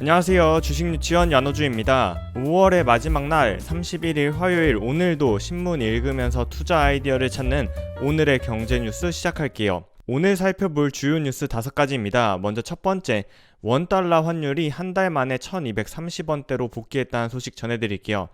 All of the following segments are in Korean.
안녕하세요. 주식 유치원 연호주입니다. 5월의 마지막 날 31일 화요일 오늘도 신문 읽으면서 투자 아이디어를 찾는 오늘의 경제 뉴스 시작할게요. 오늘 살펴볼 주요 뉴스 5가지입니다. 먼저 첫 번째, 원달러 환율이 한 달 만에 1230원대로 복귀했다는 소식 전해드릴게요.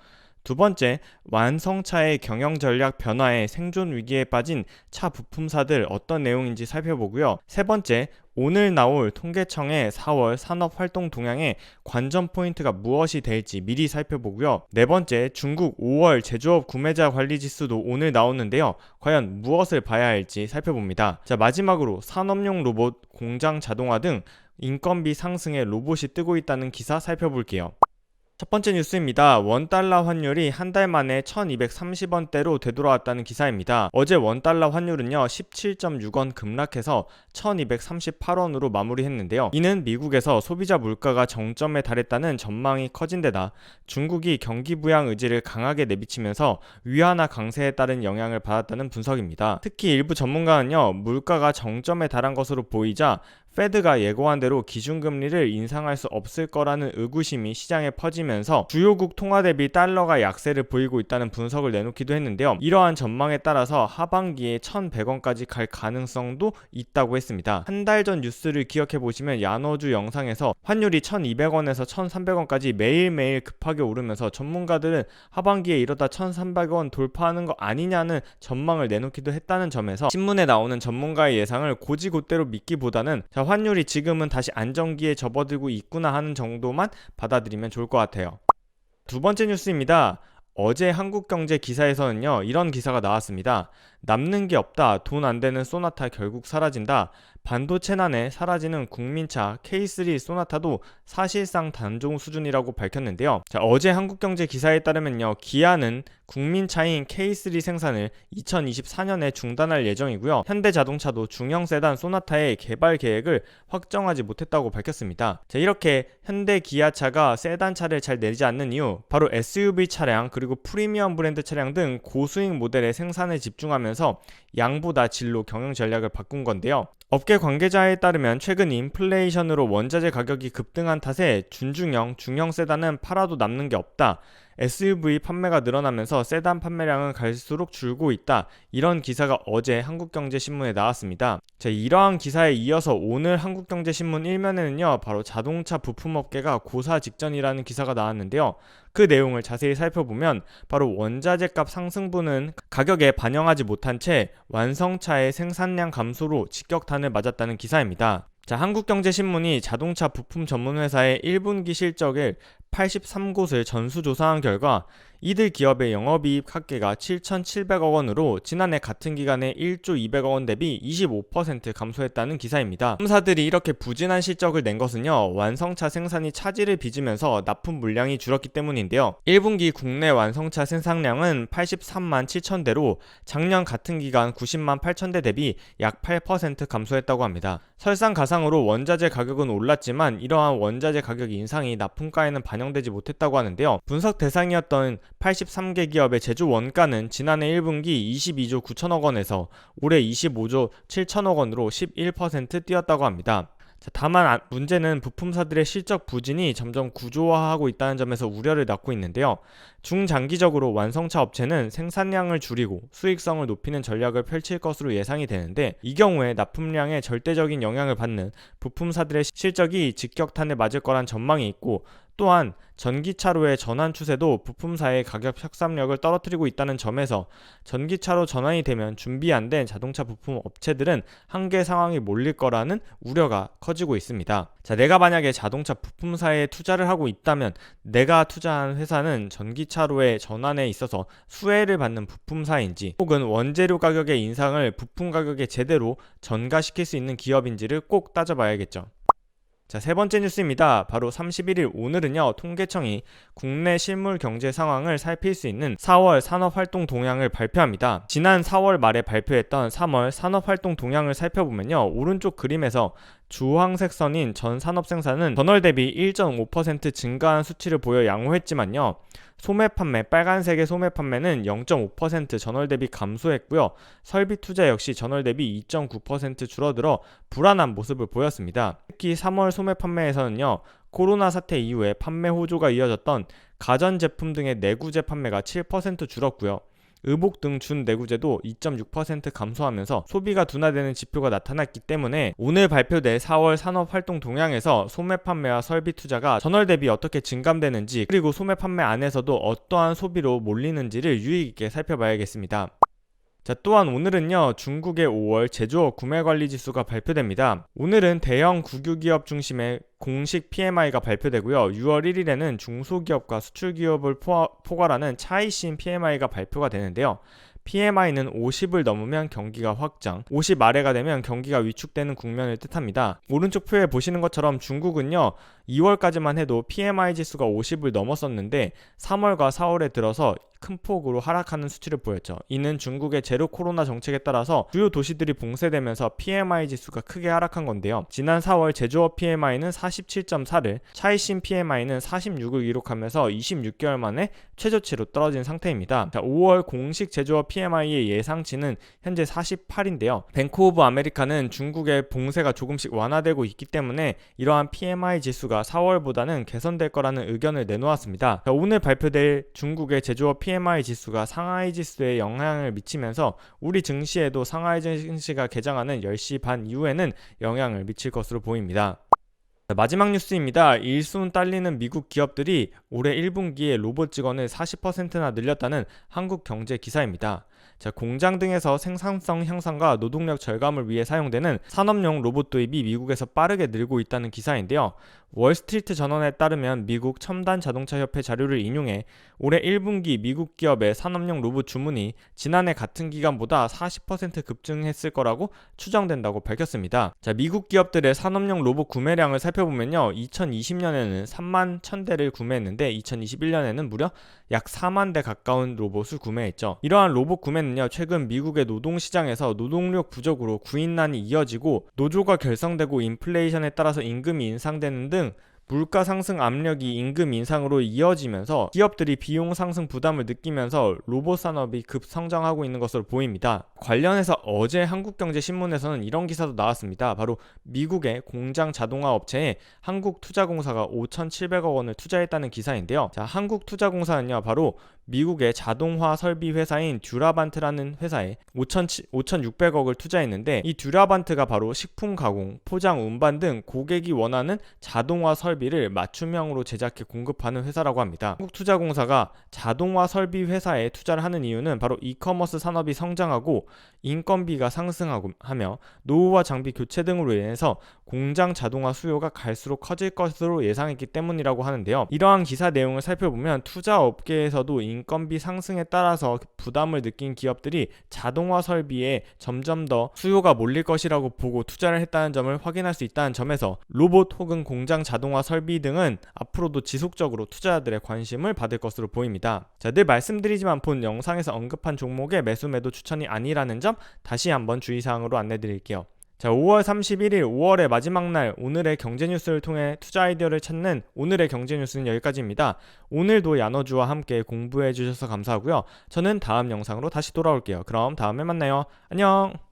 두 번째, 완성차의 경영 전략 변화에 생존 위기에 빠진 차 부품사들 어떤 내용인지 살펴보고요. 세 번째, 오늘 나올 통계청의 4월 산업 활동 동향의 관전 포인트가 무엇이 될지 미리 살펴보고요. 네 번째, 중국 5월 제조업 구매자 관리 지수도 오늘 나오는데요. 과연 무엇을 봐야 할지 살펴봅니다. 자, 마지막으로 산업용 로봇, 공장 자동화 등 인건비 상승에 로봇이 뜨고 있다는 기사 살펴볼게요. 첫 번째 뉴스입니다. 원달러 환율이 한 달 만에 1230원대로 되돌아왔다는 기사입니다. 어제 원달러 환율은요, 17.6원 급락해서 1238원으로 마무리했는데요. 이는 미국에서 소비자 물가가 정점에 달했다는 전망이 커진 데다 중국이 경기 부양 의지를 강하게 내비치면서 위안화 강세에 따른 영향을 받았다는 분석입니다. 특히 일부 전문가는요, 물가가 정점에 달한 것으로 보이자 페드가 예고한 대로 기준금리를 인상할 수 없을 거라는 의구심이 시장에 퍼지면서 주요국 통화 대비 달러가 약세를 보이고 있다는 분석을 내놓기도 했는데요. 이러한 전망에 따라서 하반기에 1,100원까지 갈 가능성도 있다고 했습니다. 한 달 전 뉴스를 기억해 보시면 야노주 영상에서 환율이 1,200원에서 1,300원까지 매일매일 급하게 오르면서 전문가들은 하반기에 이러다 1,300원 돌파하는 거 아니냐는 전망을 내놓기도 했다는 점에서 신문에 나오는 전문가의 예상을 고지고대로 믿기보다는 자, 환율이 지금은 다시 안정기에 접어들고 있구나 하는 정도만 받아들이면 좋을 것 같아요. 두 번째 뉴스입니다. 어제 한국경제 기사에서는요, 이런 기사가 나왔습니다. 남는 게 없다. 돈 안 되는 소나타 결국 사라진다. 반도체난에 사라지는 국민차 K3 소나타도 사실상 단종 수준이라고 밝혔는데요. 자, 어제 한국경제 기사에 따르면요. 기아는 국민차인 K3 생산을 2024년에 중단할 예정이고요. 현대자동차도 중형 세단 소나타의 개발 계획을 확정하지 못했다고 밝혔습니다. 자, 이렇게 현대 기아차가 세단차를 잘 내지 않는 이유 바로 SUV 차량 그리고 프리미엄 브랜드 차량 등 고수익 모델의 생산에 집중하면서 양보다 진로 경영 전략을 바꾼 건데요. 업계 관계자에 따르면 최근 인플레이션으로 원자재 가격이 급등한 탓에 준중형, 중형 세단은 팔아도 남는 게 없다. SUV 판매가 늘어나면서 세단 판매량은 갈수록 줄고 있다. 이런 기사가 어제 한국경제신문에 나왔습니다. 자, 이러한 기사에 이어서 오늘 한국경제신문 일면에는요, 바로 자동차 부품업계가 고사 직전이라는 기사가 나왔는데요. 그 내용을 자세히 살펴보면 바로 원자재 값 상승분은 가격에 반영하지 못한 채 완성차의 생산량 감소로 직격탄을 맞았다는 기사입니다. 자, 한국경제신문이 자동차 부품 전문 회사의 1분기 실적을 83곳을 전수조사한 결과 이들 기업의 영업이익 합계가 7,700억 원으로 지난해 같은 기간에 1조 200억 원 대비 25% 감소했다는 기사입니다. 회사들이 이렇게 부진한 실적을 낸 것은요, 완성차 생산이 차질을 빚으면서 납품 물량이 줄었기 때문인데요. 1분기 국내 완성차 생산량은 83만 7천 대로 작년 같은 기간 90만 8천 대 대비 약 8% 감소했다고 합니다. 설상가상으로 원자재 가격은 올랐지만 이러한 원자재 가격 인상이 납품가에는 반영 되지 못했다고 하는데요. 분석 대상이었던 83개 기업의 제조 원가는 지난해 1분기 22조 9천억 원에서 올해 25조 7천억 원으로 11% 뛰었다고 합니다. 자, 다만 아- 문제는 부품사들의 실적 부진이 점점 구조화하고 있다는 점에서 우려를 낳고 있는데요. 중장기적으로 완성차 업체는 생산량을 줄이고 수익성을 높이는 전략을 펼칠 것으로 예상이 되는데 이 경우에 납품량에 절대적인 영향을 받는 부품사들의 실적이 직격탄을 맞을 거란 전망이 있고 또한 전기차로의 전환 추세도 부품사의 가격 협상력을 떨어뜨리고 있다는 점에서 전기차로 전환이 되면 준비 안 된 자동차 부품 업체들은 한계 상황이 몰릴 거라는 우려가 커지고 있습니다. 자, 내가 만약에 자동차 부품사에 투자를 하고 있다면 내가 투자한 회사는 전기차로의 전환에 있어서 수혜를 받는 부품사인지 혹은 원재료 가격의 인상을 부품 가격에 제대로 전가시킬 수 있는 기업인지를 꼭 따져봐야겠죠. 자, 세 번째 뉴스입니다. 바로 31일 오늘은요, 통계청이 국내 실물 경제 상황을 살필 수 있는 4월 산업활동 동향을 발표합니다. 지난 4월 말에 발표했던 3월 산업활동 동향을 살펴보면요, 오른쪽 그림에서 주황색 선인 전 산업 생산은 전월 대비 1.5% 증가한 수치를 보여 양호했지만요. 소매 판매, 빨간색의 소매 판매는 0.5% 전월 대비 감소했고요. 설비 투자 역시 전월 대비 2.9% 줄어들어 불안한 모습을 보였습니다. 특히 3월 소매 판매에서는요. 코로나 사태 이후에 판매 호조가 이어졌던 가전 제품 등의 내구재 판매가 7% 줄었고요. 의복 등준 내구재도 2.6% 감소하면서 소비가 둔화되는 지표가 나타났기 때문에 오늘 발표될 4월 산업 활동 동향에서 소매 판매와 설비 투자가 전월 대비 어떻게 증감되는지 그리고 소매 판매 안에서도 어떠한 소비로 몰리는지를 유의 깊게 살펴봐야겠습니다. 자, 또한 오늘은요, 중국의 5월 제조업 구매 관리 지수가 발표됩니다. 오늘은 대형 국유기업 중심의 공식 PMI가 발표되고요. 6월 1일에는 중소기업과 수출기업을 포- 포괄하는 차이신 PMI가 발표가 되는데요. PMI는 50을 넘으면 경기가 확장, 50 아래가 되면 경기가 위축되는 국면을 뜻합니다. 오른쪽 표에 보시는 것처럼 중국은요, 2월까지만 해도 PMI 지수가 50을 넘었었는데 3월과 4월에 들어서 큰 폭으로 하락하는 수치를 보였죠. 이는 중국의 제로 코로나 정책에 따라서 주요 도시들이 봉쇄되면서 PMI 지수가 크게 하락한 건데요. 지난 4월 제조업 PMI는 47.4를, 차이신 PMI는 46을 기록하면서 26개월 만에 최저치로 떨어진 상태입니다. 자, 5월 공식 제조업 PMI의 예상치는 현재 48인데요. 뱅크 오브 아메리카는 중국의 봉쇄가 조금씩 완화되고 있기 때문에 이러한 PMI 지수가 4월보다는 개선될 거라는 의견을 내놓았습니다. 자, 오늘 발표될 중국의 제조업 PMI 지수가 상하이 지수에 영향을 미치면서 우리 증시에도 상하이 증시가 개장하는 10시 반 이후에는 영향을 미칠 것으로 보입니다. 자, 마지막 뉴스입니다. 일손 딸리는 미국 기업들이 올해 1분기에 로봇 직원을 40%나 늘렸다는 한국 경제 기사입니다. 자, 공장 등에서 생산성 향상과 노동력 절감을 위해 사용되는 산업용 로봇 도입이 미국에서 빠르게 늘고 있다는 기사인데요. 월스트리트 전원에 따르면 미국 첨단 자동차 협회 자료를 인용해 올해 1분기 미국 기업의 산업용 로봇 주문이 지난해 같은 기간보다 40% 급증했을 거라고 추정된다고 밝혔습니다. 자, 미국 기업들의 산업용 로봇 구매량을 살펴보면요. 2020년에는 3만 1000대를 구매했는데 2021년에는 무려 약 4만 대 가까운 로봇을 구매했죠. 이러한 로봇 구매 는요. 최근 미국의 노동 시장에서 노동력 부족으로 구인난이 이어지고 노조가 결성되고 인플레이션에 따라서 임금이 인상되는 등 물가 상승 압력이 임금 인상으로 이어지면서 기업들이 비용 상승 부담을 느끼면서 로봇 산업이 급성장하고 있는 것으로 보입니다. 관련해서 어제 한국경제신문에서는 이런 기사도 나왔습니다. 바로 미국의 공장 자동화 업체에 한국투자공사가 5,700억 원을 투자했다는 기사인데요. 자, 한국투자공사는요, 바로 미국의 자동화 설비 회사인 듀라반트라는 회사에 5,600억을 투자했는데 이 듀라반트가 바로 식품 가공, 포장, 운반 등 고객이 원하는 자동화 설비를 맞춤형으로 제작해 공급하는 회사라고 합니다. 한국투자공사가 자동화 설비 회사에 투자를 하는 이유는 바로 이커머스 산업이 성장하고 인건비가 상승하고 하며 노후와 장비 교체 등으로 인해서 공장 자동화 수요가 갈수록 커질 것으로 예상했기 때문이라고 하는데요. 이러한 기사 내용을 살펴보면 투자 업계에서도 인건비 상승에 따라서 부담을 느낀 기업들이 자동화 설비에 점점 더 수요가 몰릴 것이라고 보고 투자를 했다는 점을 확인할 수 있다는 점에서 로봇 혹은 공장 자동화 설비 등은 앞으로도 지속적으로 투자자들의 관심을 받을 것으로 보입니다. 자, 늘 말씀드리지만 본 영상에서 언급한 종목의 매수 매도 추천이 아니라는 점 다시 한번 주의사항으로 안내드릴게요. 자, 5월 31일 5월의 마지막 날 오늘의 경제 뉴스를 통해 투자 아이디어를 찾는 오늘의 경제 뉴스는 여기까지입니다. 오늘도 야너주와 함께 공부해 주셔서 감사하고요. 저는 다음 영상으로 다시 돌아올게요. 그럼 다음에 만나요. 안녕.